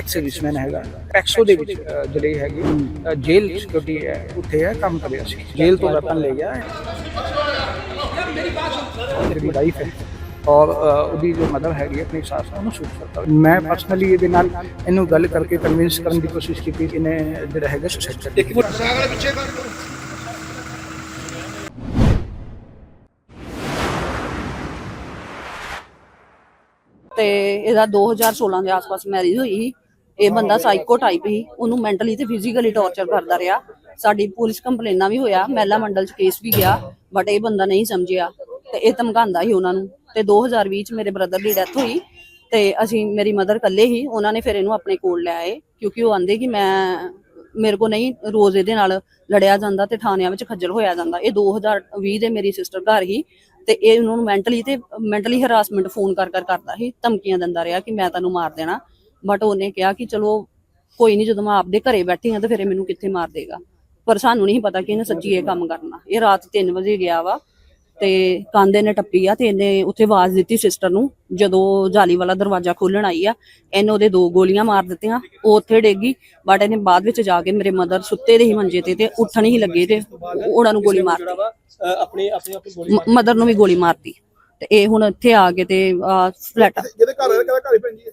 X serviceman ਹੈਗਾ। ਪੈਕਸੋ ਦੇ ਵਿੱਚ ਜਿਹੜੇ ਹੈਗੇ ਜੇਲ੍ਹ ਸਿਕਿਉਰਿਟੀ ਹੈ ਉੱਥੇ ਹੈ ਕੰਮ ਕਰਿਆ ਸੀ। ਜੇਲ੍ਹ ਤੋਂ ਵੈਪਨ ਲੈ ਗਿਆ। ਹੈ ਮੇਰੀ ਵਾਈਫ ਹੈ। ਔਰ ਉਹਦੀ ਜੋ ਮਦਰ ਹੈਗੀ ਆਪਣੀ ਸਾਸ ਨੂੰ ਉਹਨੂੰ ਸ਼ੂਟ ਕਰਤਾ। ਮੈਂ ਪਰਸਨਲੀ ਇਹਦੇ ਨਾਲ ਇਹਨੂੰ ਗੱਲ ਕਰਕੇ ਕਨਵਿੰਸ ਕਰਨ ਦੀ ਕੋਸ਼ਿਸ਼ ਕੀਤੀ ਕਿ ਇਹਨੇ ਜਿਹੜਾ ਹੈਗਾ ਸੁਸਾਈਡ ਕਰ ਇੱਕ ਫੁੱਟ ਤੇ ਇਹਦਾ 2016 ਦੇ ਆਸ-ਪਾਸ ਮੈਰਿਜ ਹੋਈ ਸੀ। ਇਹ ਬੰਦਾ ਸਾਈਕੋ ਟਾਈਪ ਸੀ, ਉਹਨੂੰ ਮੈਂਟਲੀ ਤੇ ਫਿਜ਼ੀਕਲੀ ਟੌਰਚਰ ਕਰਦਾ ਰਿਹਾ। ਸਾਡੀ ਪੁਲਿਸ ਕੰਪਲੇਨਾਂ ਵੀ ਹੋਇਆ, ਮਹਿਲਾ ਮੰਡਲ ਚ ਕੇਸ ਵੀ ਗਿਆ ਬਟ ਇਹ ਬੰਦਾ ਨਹੀਂ ਸਮਝਿਆ ਤੇ ਇਹ ਧਮਕਾਉਂਦਾ ਸੀ ਉਹਨਾਂ ਨੂੰ। ਤੇ 2020 ਚ ਮੇਰੇ ਬ੍ਰਦਰ ਦੀ ਡੈਥ ਹੋਈ ਤੇ ਅਸੀਂ, ਮੇਰੀ ਮਦਰ ਇਕੱਲੇ ਹੀ ਉਹਨਾਂ ਨੇ ਫਿਰ ਇਹਨੂੰ ਆਪਣੇ ਕੋਲ ਲੈ ਆਏ, ਕਿਉਂਕਿ ਉਹ ਆਂਦੇ ਕਿ ਮੈਂ, ਮੇਰੇ ਕੋ ਨਹੀਂ, ਰੋਜ਼ ਇਹਦੇ ਨਾਲ ਲੜਿਆ ਜਾਂਦਾ ਤੇ ਥਾਣਿਆਂ ਵਿੱਚ ਖੱਜਲ ਹੋਇਆ ਜਾਂਦਾ। ਇਹ 2020 ਦੇ ਮੇਰੀ ਸਿਸਟਰ ਘਰ ਹੀ ਤੇ ਇਹ ਉਹਨਾਂ ਨੂੰ ਮੈਂਟਲੀ ਤੇ ਮੈਂਟਲੀ ਹਰਾਸਮੈਂਟ ਫੋਨ ਕਰ ਕਰ ਕਰਦਾ ਸੀ, ਧਮਕੀਆਂ ਦਿੰਦਾ ਰਿਹਾ ਕਿ ਮੈਂ ਤੈਨੂੰ ਮਾਰ ਦੇਣਾ। ਬਟ ਉਹਨੇ ਕਿਹਾ ਕਿ ਚਲੋ ਕੋਈ ਨਹੀਂ ਜਦੋਂ ਮੈਂ ਆਪਦੇ ਘਰੇ ਬੈਠੀ ਹਾਂ ਤਾਂ ਫਿਰ ਇਹ ਮੈਨੂੰ ਕਿੱਥੇ ਮਾਰ ਦੇਗਾ। ਪਰ ਸਾਨੂੰ ਨਹੀਂ ਪਤਾ ਕਿ ਇਹਨੇ ਸੱਚੀ ਇਹ ਕੰਮ ਕਰਨਾ। ਇਹ ਰਾਤ 3 ਵਜੇ ਗਿਆ ਵਾ ਤੇ ਕਾਂਦੇ ਨੇ ਟੱਪੀ ਆ ਤੇ ਇਹਨੇ ਉੱਥੇ ਆਵਾਜ਼ ਦਿੱਤੀ ਸਿਸਟਰ ਨੂੰ ਜਦੋਂ ਜਾਲੀ ਵਾਲਾ ਦਰਵਾਜ਼ਾ ਖੋਲਣ ਆਈ ਆ ਇਹਨੇ ਉਹਦੇ ਦੋ ਗੋਲੀਆਂ ਮਾਰ ਦਿੱਤੀਆਂ ਉਹ ਉੱਥੇ ਡੇਗੀ ਬਟ ਇਹਨੇ ਬਾਅਦ ਵਿੱਚ ਜਾ ਕੇ ਮੇਰੇ ਮਦਰ ਸੁੱਤੇ ਦੇ ਹੀ ਮੰਜੇ ਤੇ ਤੇ ਉੱਠਣ ਹੀ ਲੱਗੇ ਤੇ ਉਹਨਾਂ ਨੂੰ ਗੋਲੀ ਮਾਰਤੀ ਆਪਣੇ ਆਪਣੇ ਆਪਣੀ ਗੋਲੀ ਮਦਰ ਨੂੰ ਵੀ ਗੋਲੀ ਮਾਰਤੀ ਤੇ ਇਹ ਹੁਣ ਇੱਥੇ ਆ ਕੇ ਤੇ ਫਲੈਟ ਜਿਹਦੇ ਘਰ ਹੈ ਕਿਹਦਾ ਘਰ ਹੀ ਪੈਂਦੀ ਹੈ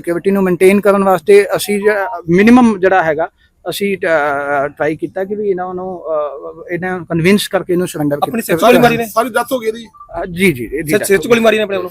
ਸਿਕਿਉਰਿਟੀ ਨੂੰ ਮੇਨਟੇਨ ਕਰਨ ਵਾਸਤੇ ਅਸੀਂ ਮਿਨੀਮਮ ਜਿਹੜਾ ਹੈਗਾ ਅਸੀਂ ਟਰਾਈ ਕੀਤਾ ਕਿ ਵੀ ਇਹਨਾਂ ਨੂੰ ਇਹਨਾਂ ਨੂੰ ਕਨਵਿੰਸ ਕਰਕੇ ਇਹਨੂੰ ਸਰੈਂਡਰ ਆਪਣੀ ਸਿਰ 'ਚ ਗੋਲੀ ਮਾਰੀ ਨੇ? ਸਾਰੀ ਇਹਦੀ। ਜੀ ਜੀ ਗੋਲੀ ਮਾਰੀ ਨੇ ਆਪਣੇ ਵੱਲੋਂ?